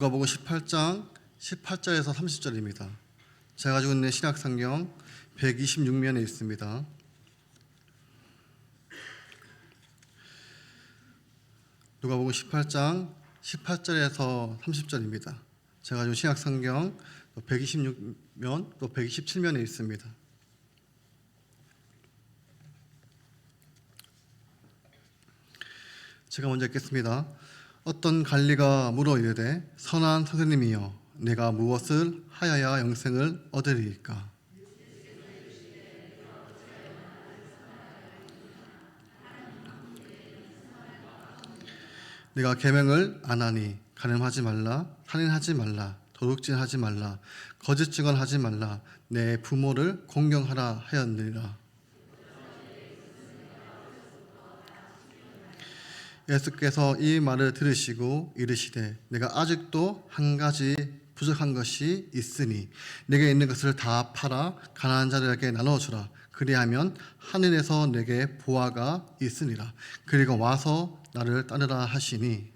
누가복음 18장 18절에서 30절입니다. 제가 가지고 있는 신약 성경 126면에 있습니다. 누가복음 18장 18절에서 30절입니다. 제가 가지고 신약 성경 126면 또 127면에 있습니다. 제가 먼저 읽겠습니다. 어떤 관리가 물어 이르되 선한 선생님이여 내가 무엇을 하여야 영생을 얻으리이까? 내가 계명을 안 하니 가늠하지 말라 살인하지 말라 도둑질하지 말라 거짓 증언하지 말라 내 부모를 공경하라 하였느니라 예수께서 이 말을 들으시고 이르시되 내가 아직도 한 가지 부족한 것이 있으니 내게 있는 것을 다 팔아 가난한 자들에게 나눠 주라. 그리하면 하늘에서 내게 보화가 있으니라. 그리고 와서 나를 따르라 하시니.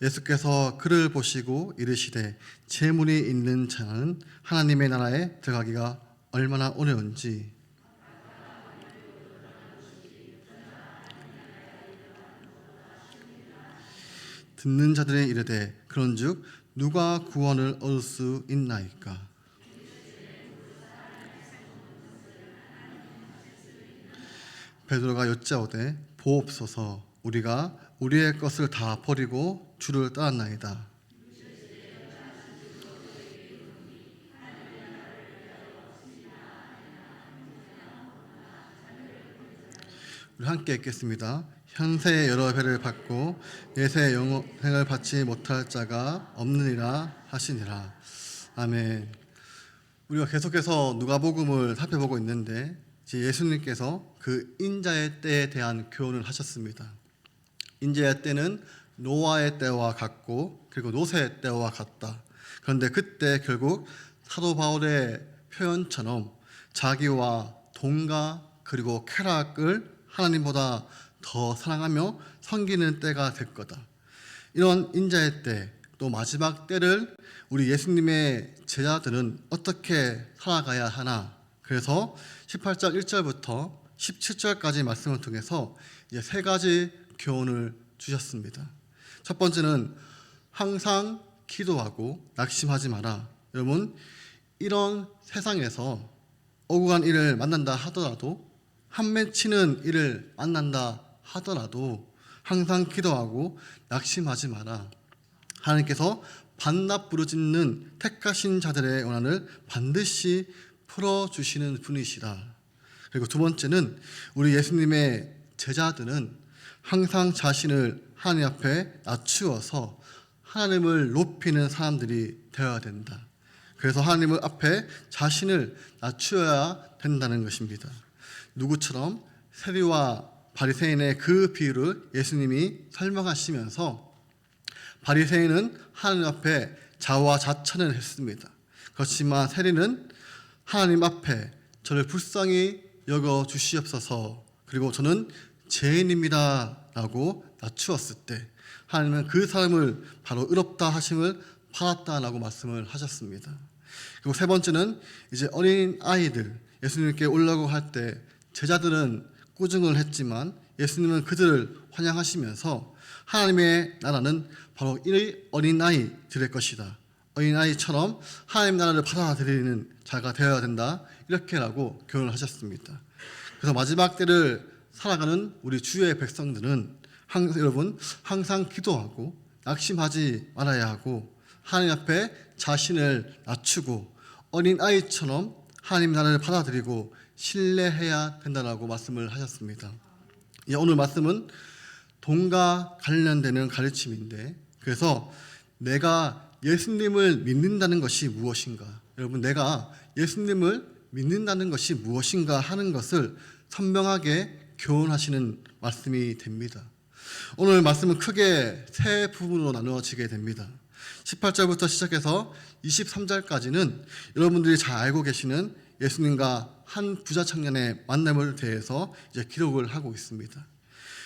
예수께서 그를 보시고 이르시되 재물이 있는 자는 하나님의 나라에 들어가기가 얼마나 어려운지 듣는 자들의 이르되 그런즉 누가 구원을 얻을 수 있나이까 베드로가 여짜오되 보옵소서 우리가 우리의 것을 다 버리고 주를 따랐나이다 함께 읽겠습니다. 현세의 여러 배를 받고 예세의 영생을 받지 못할 자가 없느니라 하시니라. 아멘. 우리가 계속해서 누가복음을 살펴보고 있는데 예수님께서 그 인자의 때에 대한 교훈을 하셨습니다. 인자의 때는 노아의 때와 같고 그리고 노세의 때와 같다. 그런데 그때 결국 사도 바울의 표현처럼 자기와 동가 그리고 쾌락을 하나님보다 더 사랑하며 섬기는 때가 될 거다. 이런 인자의 때, 또 마지막 때를 우리 예수님의 제자들은 어떻게 살아가야 하나. 그래서 18장 1절부터 17절까지 말씀을 통해서 이제 세 가지 교훈을 주셨습니다. 첫 번째는 항상 기도하고 낙심하지 마라. 여러분, 이런 세상에서 억울한 일을 만난다 하더라도 한 맺히는 일을 만난다 하더라도 항상 기도하고 낙심하지 마라. 하나님께서 반납 부르짖는 택하신 자들의 원한을 반드시 풀어 주시는 분이시다. 그리고 두 번째는 우리 예수님의 제자들은 항상 자신을 하나님 앞에 낮추어서 하나님을 높이는 사람들이 되어야 된다. 그래서 하나님 앞에 자신을 낮추어야 된다는 것입니다. 누구처럼 세리와 바리새인의 그 비유를 예수님이 설명하시면서 바리새인은 하나님 앞에 자화자찬을 했습니다. 그렇지만 세리는 하나님 앞에 저를 불쌍히 여겨 주시옵소서 그리고 저는 죄인입니다라고 낮추었을 때 하나님은 그 사람을 바로 의롭다 하심을 받았다라고 말씀을 하셨습니다. 그리고 세 번째는 이제 어린 아이들 예수님께 올라고 할 때 제자들은 꾸중을 했지만 예수님은 그들을 환영하시면서 하나님의 나라는 바로 이 어린 아이들의 것이다. 어린 아이처럼 하나님 나라를 받아들이는 자가 되어야 된다. 이렇게라고 교훈을 하셨습니다. 그래서 마지막 때를 살아가는 우리 주의 백성들은 항, 여러분 항상 기도하고 낙심하지 말아야 하고 하나님 앞에 자신을 낮추고 어린 아이처럼 하나님 나라를 받아들이고 신뢰해야 된다라고 말씀을 하셨습니다. 예, 오늘 말씀은 돈과 관련되는 가르침인데 그래서 내가 예수님을 믿는다는 것이 무엇인가? 여러분 내가 예수님을 믿는다는 것이 무엇인가 하는 것을 선명하게 교훈하시는 말씀이 됩니다. 오늘 말씀은 크게 세 부분으로 나누어지게 됩니다. 18절부터 시작해서 23절까지는 여러분들이 잘 알고 계시는 예수님과 한 부자 청년의 만남을 대해서 이제 기록을 하고 있습니다.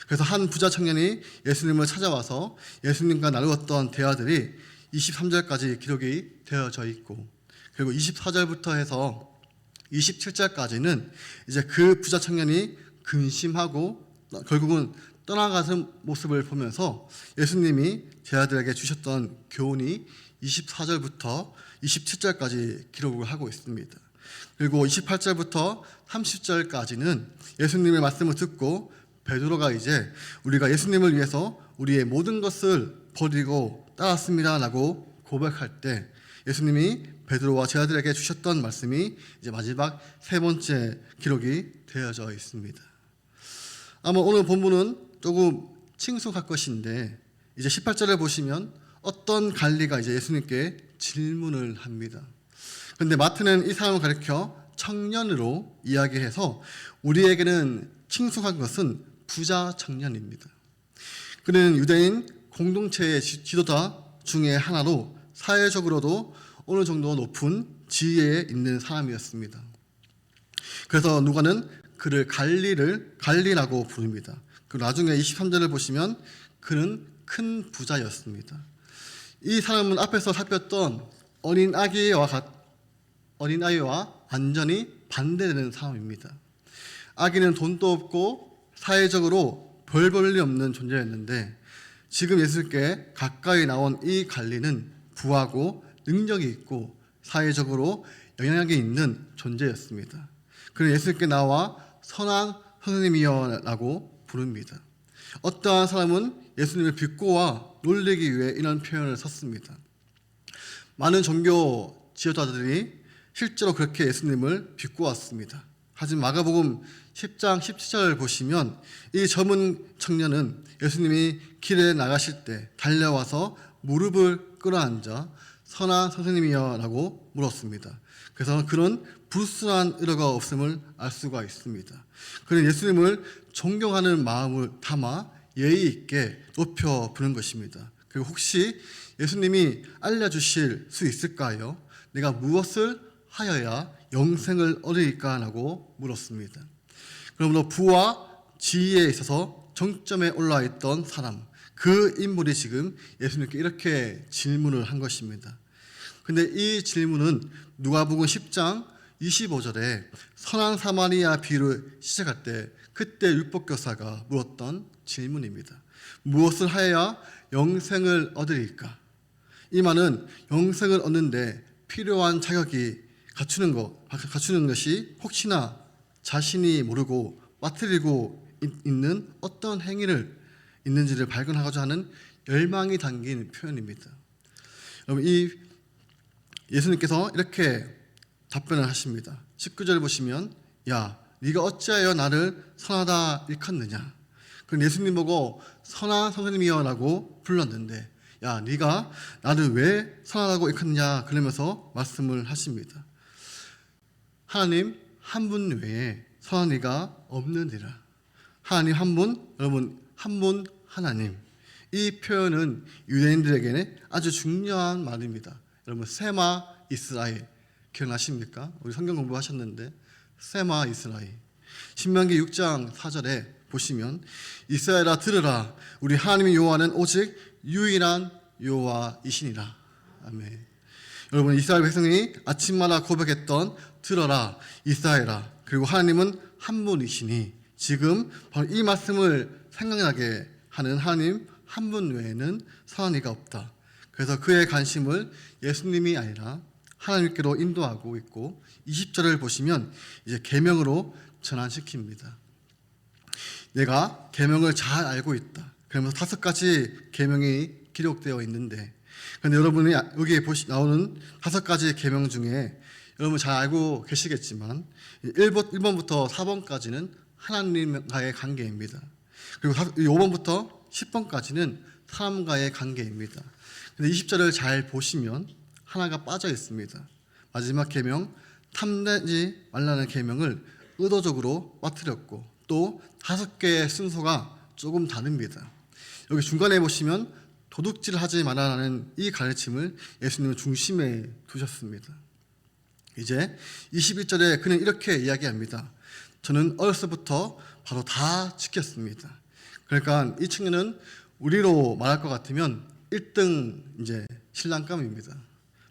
그래서 한 부자 청년이 예수님을 찾아와서 예수님과 나누었던 대화들이 23절까지 기록이 되어져 있고 그리고 24절부터 해서 27절까지는 이제 그 부자 청년이 근심하고 결국은 떠나가는 모습을 보면서 예수님이 제자들에게 주셨던 교훈이 24절부터 27절까지 기록을 하고 있습니다. 그리고 28절부터 30절까지는 예수님의 말씀을 듣고 베드로가 이제 우리가 예수님을 위해서 우리의 모든 것을 버리고 따랐습니다라고 고백할 때 예수님이 베드로와 제자들에게 주셨던 말씀이 이제 마지막 세 번째 기록이 되어져 있습니다. 아마 오늘 본문은 조금 친숙할 것인데 이제 18절을 보시면 어떤 관리가 이제 예수님께 질문을 합니다. 근데 마트는 이 사람을 가리켜 청년으로 이야기해서 우리에게는 친숙한 것은 부자 청년입니다. 그는 유대인 공동체의 지- 지도자 중에 하나로 사회적으로도 어느 정도 높은 지위에 있는 사람이었습니다. 그래서 누가는 그를 갈리를 갈리라고 부릅니다. 그 나중에 23절을 보시면 그는 큰 부자였습니다. 이 사람은 앞에서 살폈던 어린 아기와 같, 어린 아이와 완전히 반대되는 사람입니다. 아기는 돈도 없고 사회적으로 별 볼 일 없는 존재였는데 지금 예수님께 가까이 나온 이 관리는 부하고 능력이 있고 사회적으로 영향력이 있는 존재였습니다. 그는 예수님께 나와 선한 선생님이여라고 부릅니다. 어떠한 사람은 예수님을 비꼬아 놀리기 위해 이런 표현을 썼습니다. 많은 종교 지도자들이 실제로 그렇게 예수님을 비꼬았습니다. 하지만 마가복음 10장 17절을 보시면 이 젊은 청년은 예수님이 길에 나가실 때 달려와서 무릎을 끌어앉아 선한 선생님이여라고 물었습니다. 그래서 그런 불순한 의도가 없음을 알 수가 있습니다. 그는 예수님을 존경하는 마음을 담아 예의 있게 높여 부는 것입니다. 그리고 혹시 예수님이 알려주실 수 있을까요? 내가 무엇을 하여야 영생을 얻으리까 라고 물었습니다. 그러므로 부와 지위에 있어서 정점에 올라 있던 사람, 그 인물이 지금 예수님께 이렇게 질문을 한 것입니다. 근데 이 질문은 누가복음 10장 25절에 선한 사마리아 비유를 시작할 때 그때 율법교사가 물었던 질문입니다. 무엇을 하여야 영생을 얻으리까? 이 말은 영생을 얻는데 필요한 자격이 갖추는 것, 갖추는 것이 혹시나 자신이 모르고 빠뜨리고 있- 있는 어떤 행위를 있는지를 발견하고자 하는 열망이 담긴 표현입니다. 여러분 이 예수님께서 이렇게 답변을 하십니다. 19절 보시면 야 네가 어찌하여 나를 선하다 일컫느냐 그럼 예수님 보고 선한 선생님이여라고 불렀는데 야 네가 나를 왜 선하다고 일컫느냐 그러면서 말씀을 하십니다. 하나님 한 분 외에 선한 이가 없느니라. 하나님 한 분, 여러분 한 분 하나님. 이 표현은 유대인들에게는 아주 중요한 말입니다. 여러분 세마 이스라엘 기억나십니까? 우리 성경 공부하셨는데 세마 이스라엘. 신명기 6장 4절에 보시면 이스라엘아 들으라 우리 하나님 여호와는 오직 유일한 여호와이시니라. 아멘. 여러분 이스라엘 백성이 아침마다 고백했던 들어라 이스라엘아 그리고 하나님은 한 분이시니 지금 바로 이 말씀을 생각나게 하는 하나님 한 분 외에는 선한 이가 없다. 그래서 그의 관심을 예수님이 아니라 하나님께로 인도하고 있고 20절을 보시면 이제 계명으로 전환시킵니다. 내가 계명을 잘 알고 있다. 그러면서 다섯 가지 계명이 기록되어 있는데 그런데 여러분이 여기 보시 나오는 다섯 가지 계명 중에 여러분 잘 알고 계시겠지만 1번, 1번부터 4번까지는 하나님과의 관계입니다. 그리고 5번부터 10번까지는 사람과의 관계입니다. 근데 20절을 잘 보시면 하나가 빠져 있습니다. 마지막 계명 탐내지 말라는 계명을 의도적으로 빠뜨렸고 또 다섯 개의 순서가 조금 다릅니다. 여기 중간에 보시면 도둑질 하지 말아라는 이 가르침을 예수님은 중심에 두셨습니다. 이제 21절에 그는 이렇게 이야기합니다. 저는 어렸을 때부터 바로 다 지켰습니다. 그러니까 이 청년은 우리로 말할 것 같으면 1등 이제 신랑감입니다.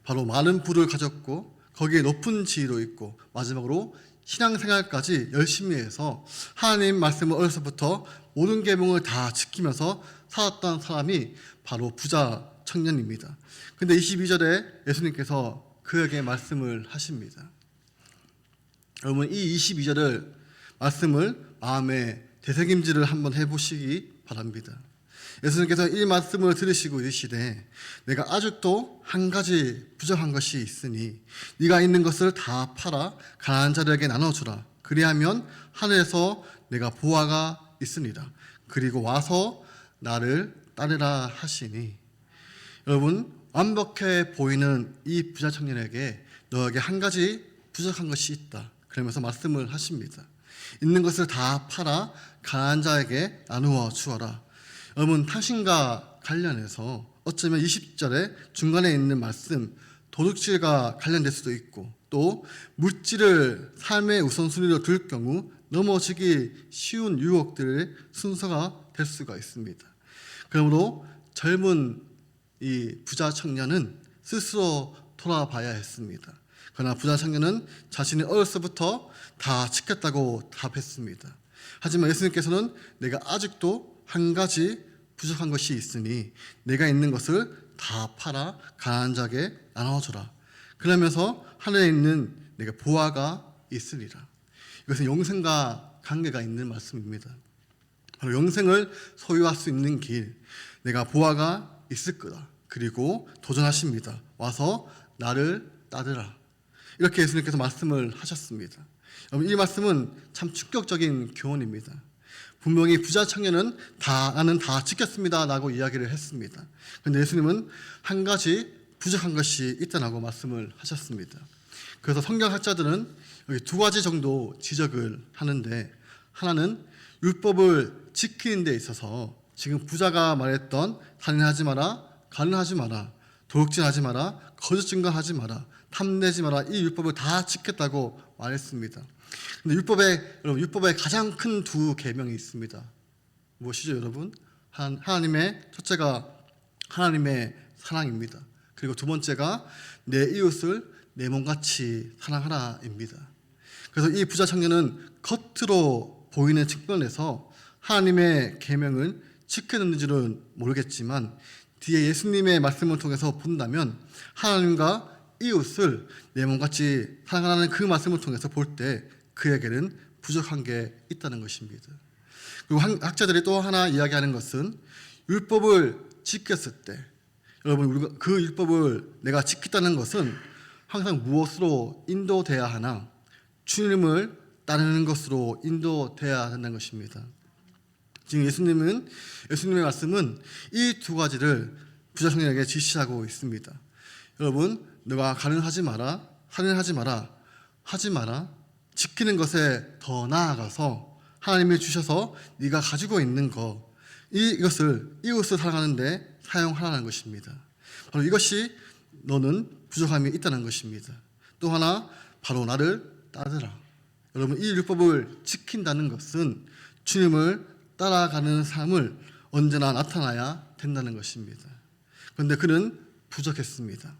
바로 많은 부를 가졌고 거기에 높은 지위로 있고 마지막으로 신앙생활까지 열심히 해서 하나님 말씀을 어려서부터 모든 계명을 다 지키면서 살았던 사람이 바로 부자 청년입니다. 근데 22절에 예수님께서 그에게 말씀을 하십니다. 여러분 이 22절을 말씀을 마음에 되새김질을 한번 해보시기 바랍니다. 예수님께서 이 말씀을 들으시고 이르시되 내가 아직도 한 가지 부족한 것이 있으니 네가 있는 것을 다 팔아 가난한 자들에게 나눠주라 그리하면 하늘에서 내가 보화가 있습니다. 그리고 와서 나를 따르라 하시니 여러분 완벽해 보이는 이 부자 청년에게 너에게 한 가지 부족한 것이 있다. 그러면서 말씀을 하십니다. 있는 것을 다 팔아 가난한 자에게 나누어 주어라. 여러분 당신과 관련해서 어쩌면 20절에 중간에 있는 말씀 도둑질과 관련될 수도 있고 또 물질을 삶의 우선순위로 둘 경우 넘어지기 쉬운 유혹들의 순서가 될 수가 있습니다. 그러므로 젊은 이 부자 청년은 스스로 돌아봐야 했습니다. 그러나 부자 청년은 자신이 어려서부터 다 지켰다고 답했습니다. 하지만 예수님께서는 내가 아직도 한 가지 부족한 것이 있으니 내가 있는 것을 다 팔아 가난한 자에게 나눠주라. 그러면서 하늘에 있는 내가 보화가 있으리라. 이것은 영생과 관계가 있는 말씀입니다. 바로 영생을 소유할 수 있는 길, 내가 보화가 있을 거다. 그리고 도전하십니다. 와서 나를 따르라. 이렇게 예수님께서 말씀을 하셨습니다. 여러분, 이 말씀은 참 충격적인 교훈입니다. 분명히 부자 청년은 다 나는 다 지켰습니다라고 이야기를 했습니다. 그런데 예수님은 한 가지 부족한 것이 있다라고 말씀을 하셨습니다. 그래서 성경학자들은 여기 두 가지 정도 지적을 하는데 하나는 율법을 지키는 데 있어서 지금 부자가 말했던 살인하지 마라, 가늠하지 마라, 도둑질하지 마라, 거짓 증거하지 마라, 탐내지 마라 이 율법을 다 지켰다고 말했습니다. 근데 율법에 여러분 율법에 가장 큰 두 계명이 있습니다. 무엇이죠, 여러분? 한- 하나님의 첫째가 하나님의 사랑입니다. 그리고 두 번째가 내 이웃을 내 몸같이 사랑하라입니다. 그래서 이 부자 청년은 겉으로 보이는 측면에서 하나님의 계명을 지켰는지는 모르겠지만 뒤에 예수님의 말씀을 통해서 본다면 하나님과 이웃을 내 몸같이 사랑하는 그 말씀을 통해서 볼 때 그에게는 부족한 게 있다는 것입니다. 그리고 한- 학자들이 또 하나 이야기하는 것은 율법을 지켰을 때 여러분 우리가 그 율법을 내가 지켰다는 것은 항상 무엇으로 인도돼야 하나 주님을 따르는 것으로 인도돼야 한다는 것입니다. 지금 예수님은 예수님의 말씀은 이 두 가지를 부자 청년에게 지시하고 있습니다. 여러분, 너가 가능하지 마라, 살인하지 마라, 하지 마라. 지키는 것에 더 나아가서 하나님이 주셔서 네가 가지고 있는 거 이- 이것을 이웃을 사랑하는데 사용하라는 것입니다. 바로 이것이 너는 부족함이 있다는 것입니다. 또 하나 바로 나를 따르라. 여러분 이 율법을 지킨다는 것은 주님을 따라가는 삶을 언제나 나타나야 된다는 것입니다. 그런데 그는 부족했습니다.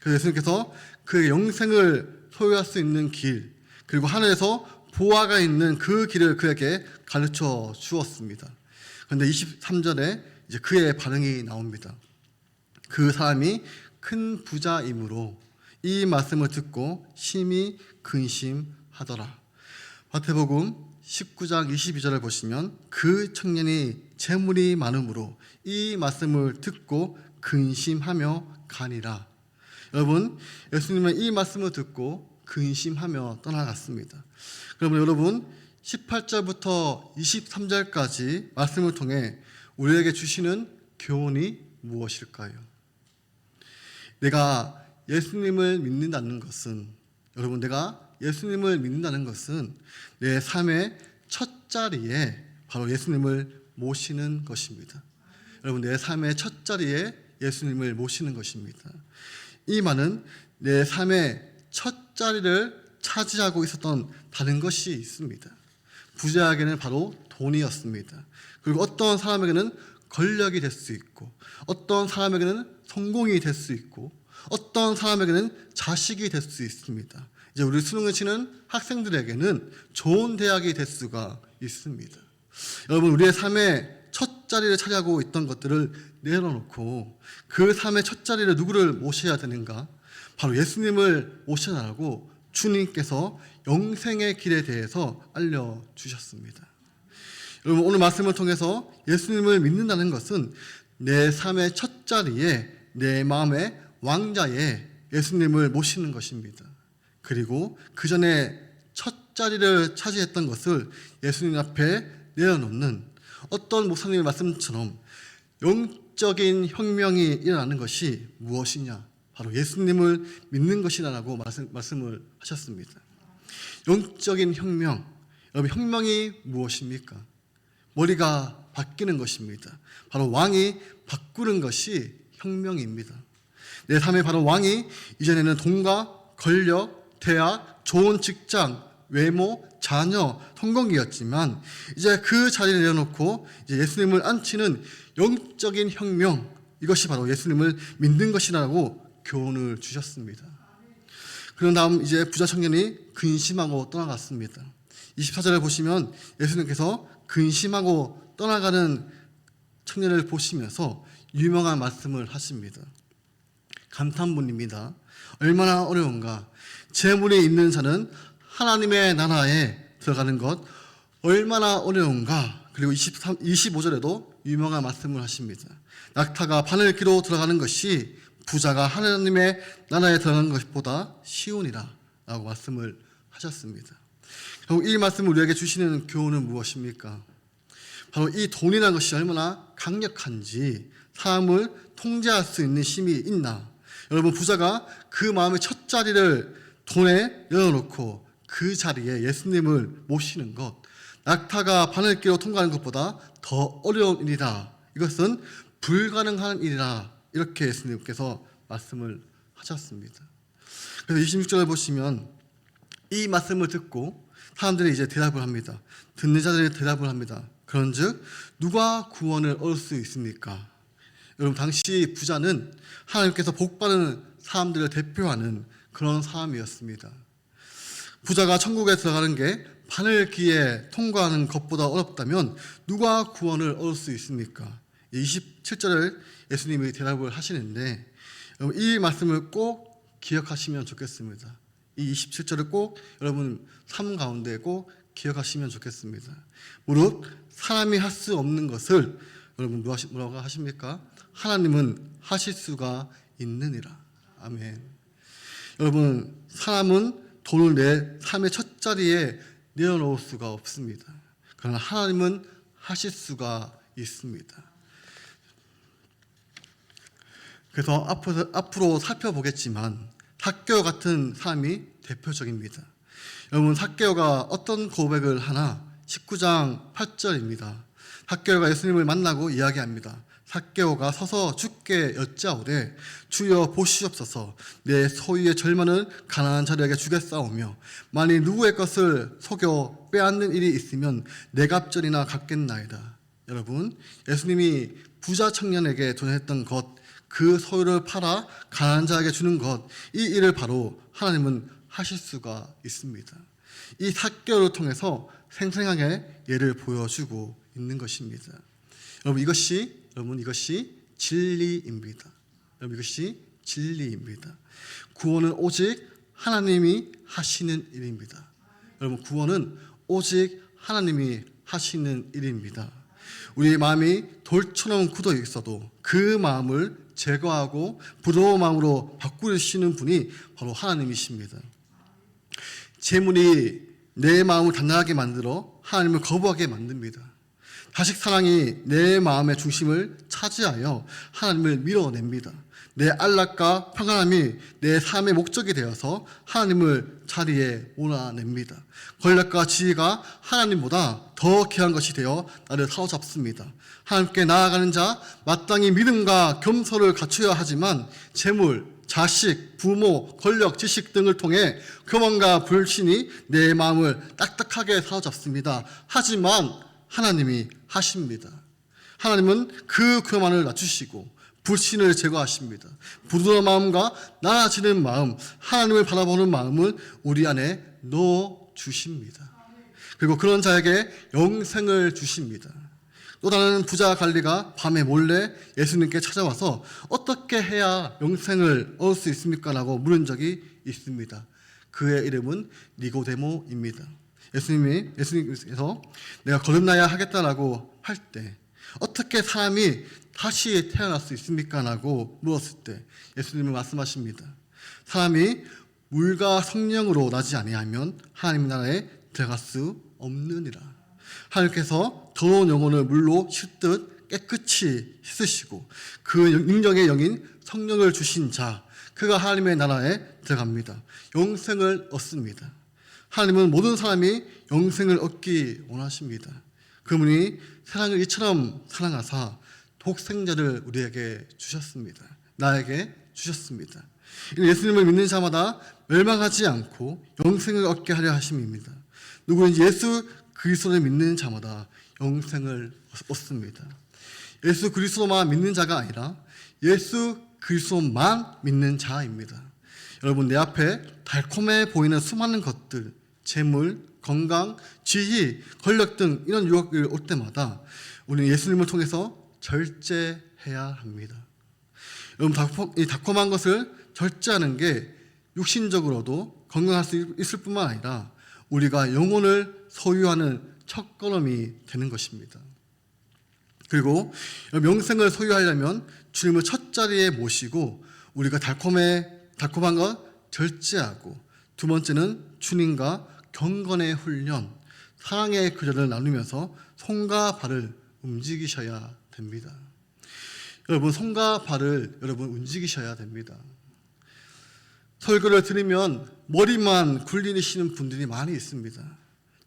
그래서 예수님께서 그의 영생을 소유할 수 있는 길, 그리고 하늘에서 보화가 있는 그 길을 그에게 가르쳐 주었습니다. 그런데 23절에 이제 그의 반응이 나옵니다. 그 사람이 큰 부자이므로 이 말씀을 듣고 심히 근심하더라. 마태복음 19장 22절을 보시면 그 청년이 재물이 많으므로 이 말씀을 듣고 근심하며 가니라. 여러분, 예수님은 이 말씀을 듣고 근심하며 떠나갔습니다. 그러면 여러분, 18절부터 23절까지 말씀을 통해 우리에게 주시는 교훈이 무엇일까요? 내가 예수님을 믿는다는 것은 여러분 내가 예수님을 믿는다는 것은 내 삶의 첫 자리에 바로 예수님을 모시는 것입니다. 여러분 내 삶의 첫 자리에 예수님을 모시는 것입니다. 이 말은 내 삶의 첫 자리를 차지하고 있었던 다른 것이 있습니다. 부자에게는 바로 돈이었습니다. 그리고 어떤 사람에게는 권력이 될 수 있고 어떤 사람에게는 성공이 될 수 있고 어떤 사람에게는 자식이 될 수 있습니다. 이제 우리 수능을 치는 학생들에게는 좋은 대학이 될 수가 있습니다. 여러분 우리의 삶의 첫 자리를 차지하고 있던 것들을 내려놓고 그 삶의 첫 자리를 누구를 모셔야 되는가? 바로 예수님을 모셔라고 주님께서 영생의 길에 대해서 알려 주셨습니다. 여러분 오늘 말씀을 통해서 예수님을 믿는다는 것은 내 삶의 첫 자리에 내 마음의 왕자에 예수님을 모시는 것입니다. 그리고 그 전에 첫 자리를 차지했던 것을 예수님 앞에 내어놓는 어떤 목사님의 말씀처럼 영적인 혁명이 일어나는 것이 무엇이냐? 바로 예수님을 믿는 것이라고 말씀, 말씀을 하셨습니다. 영적인 혁명. 여러분 혁명이 무엇입니까? 머리가 바뀌는 것입니다. 바로 왕이 바꾸는 것이 혁명입니다. 내 삶에 바로 왕이 이전에는 돈과 권력, 대학, 좋은 직장, 외모, 자녀, 성공이었지만 이제 그 자리를 내려놓고 이제 예수님을 앉히는 영적인 혁명 이것이 바로 예수님을 믿는 것이라고 교훈을 주셨습니다. 그런 다음 이제 부자 청년이 근심하고 떠나갔습니다. 24절을 보시면 예수님께서 근심하고 떠나가는 청년을 보시면서 유명한 말씀을 하십니다. 감탄문입니다. 얼마나 어려운가. 재물이 있는 자는 하나님의 나라에 들어가는 것 얼마나 어려운가. 그리고 23, 25절에도 유명한 말씀을 하십니다. 낙타가 바늘 기로 들어가는 것이 부자가 하나님의 나라에 들어가는 것보다 쉬우니라. 라고 말씀을 하셨습니다. 결국 이 말씀을 우리에게 주시는 교훈은 무엇입니까? 바로 이 돈이라는 것이 얼마나 강력한지 사람을 통제할 수 있는 힘이 있나. 여러분 부자가 그 마음의 첫 자리를 돈에 열어놓고 그 자리에 예수님을 모시는 것, 낙타가 바늘기로 통과하는 것보다 더 어려운 일이다. 이것은 불가능한 일이라 이렇게 예수님께서 말씀을 하셨습니다. 그래서 26절을 보시면 이 말씀을 듣고 사람들이 이제 대답을 합니다. 듣는 자들이 대답을 합니다. 그런즉 누가 구원을 얻을 수 있습니까? 여러분 당시 부자는 하나님께서 복 받는 사람들을 대표하는 그런 사람이었습니다. 부자가 천국에 들어가는 게 바늘 기에 통과하는 것보다 어렵다면 누가 구원을 얻을 수 있습니까? 27절을 예수님이 대답을 하시는데 이 말씀을 꼭 기억하시면 좋겠습니다. 이 27절을 꼭 여러분 삶 가운데 꼭 기억하시면 좋겠습니다. 무릇 사람이 할 수 없는 것을 여러분 뭐라고 하십니까? 하나님은 하실 수가 있느니라. 아멘. 여러분 사람은 돈을 내 삶의 첫 자리에 내어놓을 수가 없습니다. 그러나 하나님은 하실 수가 있습니다. 그래서 앞으로, 앞으로 살펴보겠지만 학교 같은 사람이 대표적입니다. 여러분 학교가 어떤 고백을 하나 19장 8절입니다. 학교가 예수님을 만나고 이야기합니다. 삭개오가 서서 주께 여짜오되 주여 보시옵소서 내 소유의 절반을 가난한 자들에게 주겠사오며 만일 누구의 것을 속여 빼앗는 일이 있으면 내 갑절이나 갚겠나이다. 여러분 예수님이 부자 청년에게 전했던 것 그 소유를 팔아 가난한 자에게 주는 것 이 일을 바로 하나님은 하실 수가 있습니다. 이 삭개오를 통해서 생생하게 예를 보여주고 있는 것입니다. 여러분 이것이 여러분 이것이 진리입니다. 여러분 이것이 진리입니다. 구원은 오직 하나님이 하시는 일입니다. 여러분 구원은 오직 하나님이 하시는 일입니다. 우리의 마음이 돌처럼 굳어 있어도 그 마음을 제거하고 부드러운 마음으로 바꾸시는 분이 바로 하나님이십니다. 재물이 내 마음을 단단하게 만들어 하나님을 거부하게 만듭니다. 자식 사랑이 내 마음의 중심을 차지하여 하나님을 밀어냅니다. 내 안락과 평안함이 내 삶의 목적이 되어서 하나님을 자리에 몰아냅니다. 권력과 지혜가 하나님보다 더 귀한 것이 되어 나를 사로잡습니다. 하나님께 나아가는 자 마땅히 믿음과 겸손을 갖추어야 하지만 재물, 자식, 부모, 권력, 지식 등을 통해 교만과 불신이 내 마음을 딱딱하게 사로잡습니다. 하지만 하나님이 하십니다. 하나님은 그 교만을 낮추시고 불신을 제거하십니다. 부드러운 마음과 나아지는 마음, 하나님을 바라보는 마음을 우리 안에 넣어 주십니다. 그리고 그런 자에게 영생을 주십니다. 또 다른 부자 관리가 밤에 몰래 예수님께 찾아와서 어떻게 해야 영생을 얻을 수 있습니까? 라고 물은 적이 있습니다. 그의 이름은 니고데모입니다. 예수님이 예수님께서 내가 거듭나야 하겠다라고 할 때 어떻게 사람이 다시 태어날 수 있습니까? 라고 물었을 때 예수님은 말씀하십니다. 사람이 물과 성령으로 나지 아니하면 하나님 나라에 들어갈 수 없느니라. 하나님께서 더러운 영혼을 물로 씻듯 깨끗이 씻으시고 그 능력의 영인 성령을 주신 자 그가 하나님의 나라에 들어갑니다. 영생을 얻습니다. 하나님은 모든 사람이 영생을 얻기 원하십니다. 그분이 세상을 이처럼 사랑하사 독생자를 우리에게 주셨습니다. 나에게 주셨습니다. 예수님을 믿는 자마다 멸망하지 않고 영생을 얻게 하려 하심입니다. 누구든지 예수 그리스도를 믿는 자마다 영생을 얻습니다. 예수 그리스도만 믿는 자가 아니라 예수 그리스도만 믿는 자입니다. 여러분 내 앞에 달콤해 보이는 수많은 것들, 재물, 건강, 지위, 권력 등 이런 유혹이 올 때마다 우리는 예수님을 통해서 절제해야 합니다. 여러분 달콤, 이 달콤한 것을 절제하는 게 육신적으로도 건강할 수 있을 뿐만 아니라 우리가 영혼을 소유하는 첫 걸음이 되는 것입니다. 그리고 명생을 소유하려면 주님을 첫 자리에 모시고 우리가 달콤해 달콤한 것 절제하고 두 번째는 주님과 경건의 훈련, 사랑의 그절을 나누면서 손과 발을 움직이셔야 됩니다. 여러분 손과 발을 여러분 움직이셔야 됩니다. 설교를 들으면 머리만 굴리시는 분들이 많이 있습니다.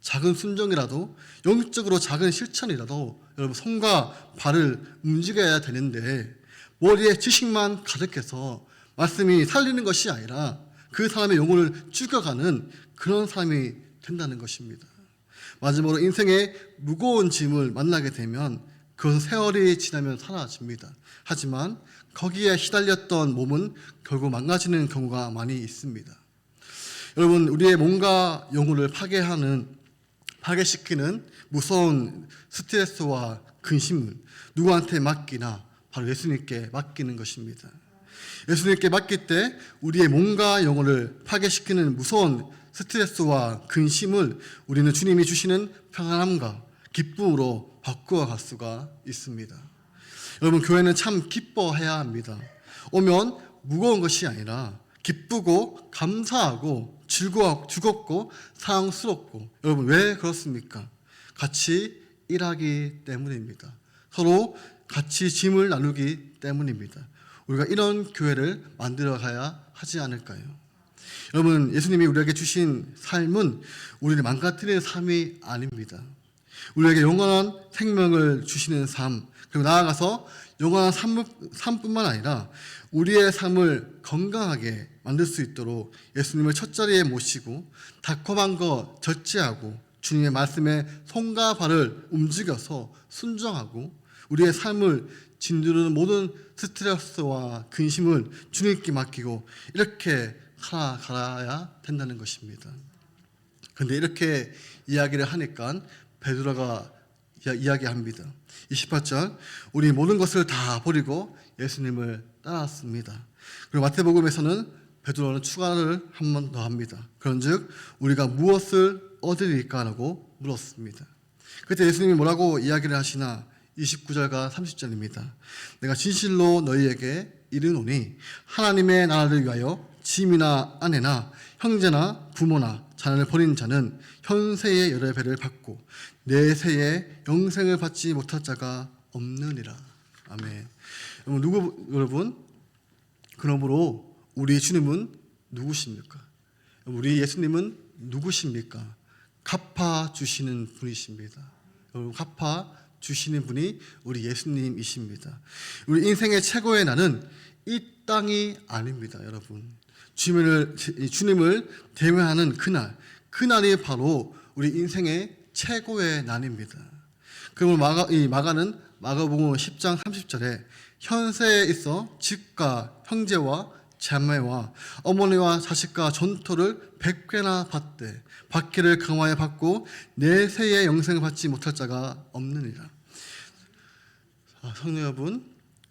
작은 순종이라도 영적으로 작은 실천이라도 여러분 손과 발을 움직여야 되는데 머리에 지식만 가득해서 말씀이 살리는 것이 아니라 그 사람의 영혼을 죽여가는 그런 사람이 된다는 것입니다. 마지막으로 인생의 무거운 짐을 만나게 되면 그것은 세월이 지나면 사라집니다. 하지만 거기에 시달렸던 몸은 결국 망가지는 경우가 많이 있습니다. 여러분, 우리의 몸과 영혼을 파괴하는, 파괴시키는 무서운 스트레스와 근심을 누구한테 맡기나 바로 예수님께 맡기는 것입니다. 예수님께 맡길 때 우리의 몸과 영혼을 파괴시키는 무서운 스트레스와 근심을 우리는 주님이 주시는 평안함과 기쁨으로 바꾸어 갈 수가 있습니다. 여러분 교회는 참 기뻐해야 합니다. 오면 무거운 것이 아니라 기쁘고 감사하고 즐거워, 즐겁고 사랑스럽고 여러분 왜 그렇습니까? 같이 일하기 때문입니다. 서로 같이 짐을 나누기 때문입니다. 우리가 이런 교회를 만들어 가야 하지 않을까요? 여러분 예수님이 우리에게 주신 삶은 우리를 망가뜨리는 삶이 아닙니다. 우리에게 영원한 생명을 주시는 삶, 그리고 나아가서 영원한 삶, 삶뿐만 아니라 우리의 삶을 건강하게 만들 수 있도록 예수님을 첫 자리에 모시고 달콤한 거 절제하고 주님의 말씀에 손과 발을 움직여서 순종하고 우리의 삶을 진두르는 모든 스트레스와 근심을 주님께 맡기고 이렇게 살아가야 된다는 것입니다. 그런데 이렇게 이야기를 하니까 베드로가 이야기합니다. 28절 우리 모든 것을 다 버리고 예수님을 따랐습니다. 그리고 마태복음에서는 베드로는 추가를 한 번 더 합니다. 그런즉 우리가 무엇을 얻으리까라고 물었습니다. 그때 예수님이 뭐라고 이야기를 하시나 29절과 30절입니다. 내가 진실로 너희에게 이르노니 하나님의 나라를 위하여 짐이나 아내나 형제나 부모나 자녀를 버린 자는 현세의 여러 배를 받고 내세의 영생을 받지 못할 자가 없느니라. 아멘. 여러분 누구 여러분 그러므로 우리 주님은 누구십니까? 우리 예수님은 누구십니까? 갚아 주시는 분이십니다. 여러분 갚아 주시는 분이 우리 예수님이십니다. 우리 인생의 최고의 날은 이 땅이 아닙니다, 여러분. 주님을 이 주님을 대면하는 그날, 그날이 바로 우리 인생의 최고의 날입니다. 그러면 마가 이 마가는 마가복음 10장 30절에 현세에 있어 집과 형제와 자매와 어머니와 자식과 전토를 백괴나 받되 받기를 강화해 받고 내세의 영생을 받지 못할 자가 없느니라. 아, 성도 여러분,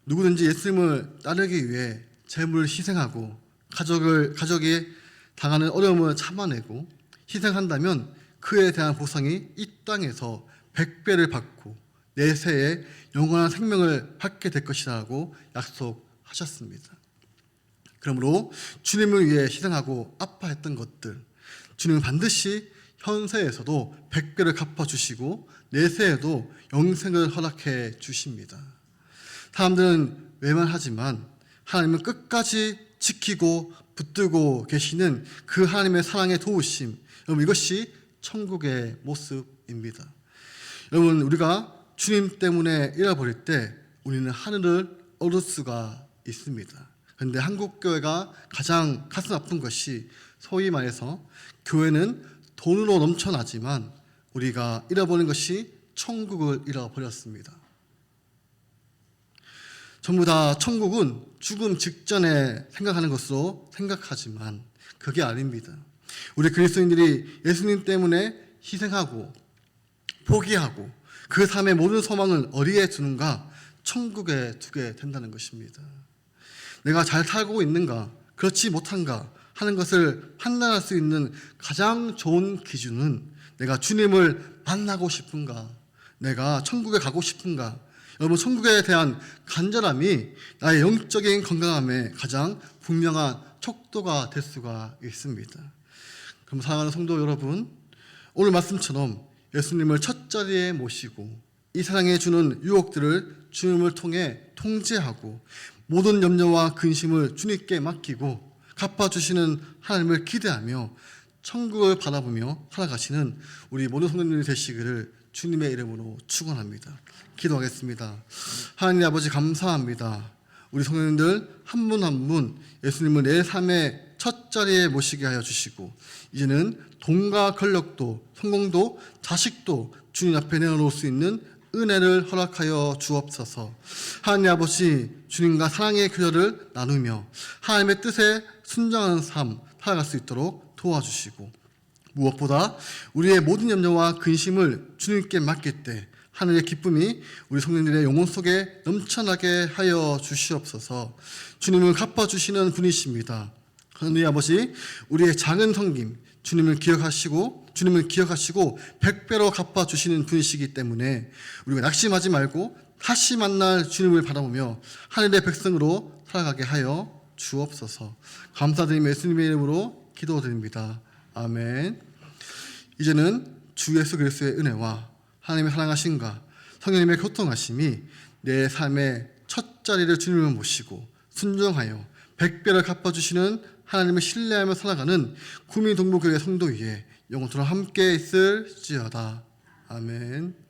누구든지 예수님을 따르기 위해 재물을 희생하고 가족을 가족이 당하는 어려움을 참아내고 희생한다면 그에 대한 보상이 이 땅에서 백배를 받고 내세에 영원한 생명을 받게 될 것이라고 약속하셨습니다. 그러므로 주님을 위해 희생하고 아파했던 것들, 주님은 반드시 현세에서도 백배를 갚아주시고 내세에도 영생을 허락해 주십니다. 사람들은 외면하지만 하나님은 끝까지 지키고 붙들고 계시는 그 하나님의 사랑의 도우심, 여러분 이것이 천국의 모습입니다. 여러분 우리가 주님 때문에 잃어버릴 때 우리는 하늘을 얻을 수가 있습니다. 그런데 한국 교회가 가장 가슴 아픈 것이 소위 말해서 교회는 돈으로 넘쳐나지만 우리가 잃어버린 것이 천국을 잃어버렸습니다. 전부 다 천국은 죽음 직전에 생각하는 것으로 생각하지만 그게 아닙니다. 우리 그리스도인들이 예수님 때문에 희생하고 포기하고 그 삶의 모든 소망을 어디에 두는가? 천국에 두게 된다는 것입니다. 내가 잘 살고 있는가? 그렇지 못한가? 하는 것을 판단할 수 있는 가장 좋은 기준은 내가 주님을 만나고 싶은가? 내가 천국에 가고 싶은가? 여러분, 천국에 대한 간절함이 나의 영적인 건강함에 가장 분명한 척도가 될 수가 있습니다. 그럼 사랑하는 성도 여러분, 오늘 말씀처럼 예수님을 첫 자리에 모시고 이 세상에 주는 유혹들을 주님을 통해 통제하고 모든 염려와 근심을 주님께 맡기고 갚아주시는 하나님을 기대하며 천국을 바라보며 살아가시는 우리 모든 성도님들이 되시기를 주님의 이름으로 축원합니다. 기도하겠습니다. 하나님 아버지 감사합니다. 우리 성도님들 한 분 한 분 예수님을 내 삶의 첫 자리에 모시게 하여 주시고 이제는 돈과 권력도 성공도 자식도 주님 앞에 내어놓을 수 있는 은혜를 허락하여 주옵소서. 하나님 아버지 주님과 사랑의 교제를 나누며 하나님의 뜻에 순종하는 삶 살아갈 수 있도록 도와주시고 무엇보다 우리의 모든 염려와 근심을 주님께 맡길 때 하늘의 기쁨이 우리 성령들의 영혼 속에 넘쳐나게 하여 주시옵소서. 주님을 갚아주시는 분이십니다. 하나님 아버지, 우리의 작은 성김, 주님을 기억하시고, 주님을 기억하시고, 백배로 갚아주시는 분이시기 때문에, 우리가 낙심하지 말고, 다시 만날 주님을 바라보며, 하늘의 백성으로 살아가게 하여 주옵소서. 감사드리며 예수님의 이름으로 기도드립니다. 아멘. 이제는 주 예수 그리스도의 은혜와 하나님의 사랑하심과 성령님의 교통하심이 내 삶의 첫 자리를 주님을 모시고 순종하여 백배를 갚아주시는 하나님을 신뢰하며 살아가는 구민동부교회 성도 위에 영원토록 함께 있을지어다. 아멘.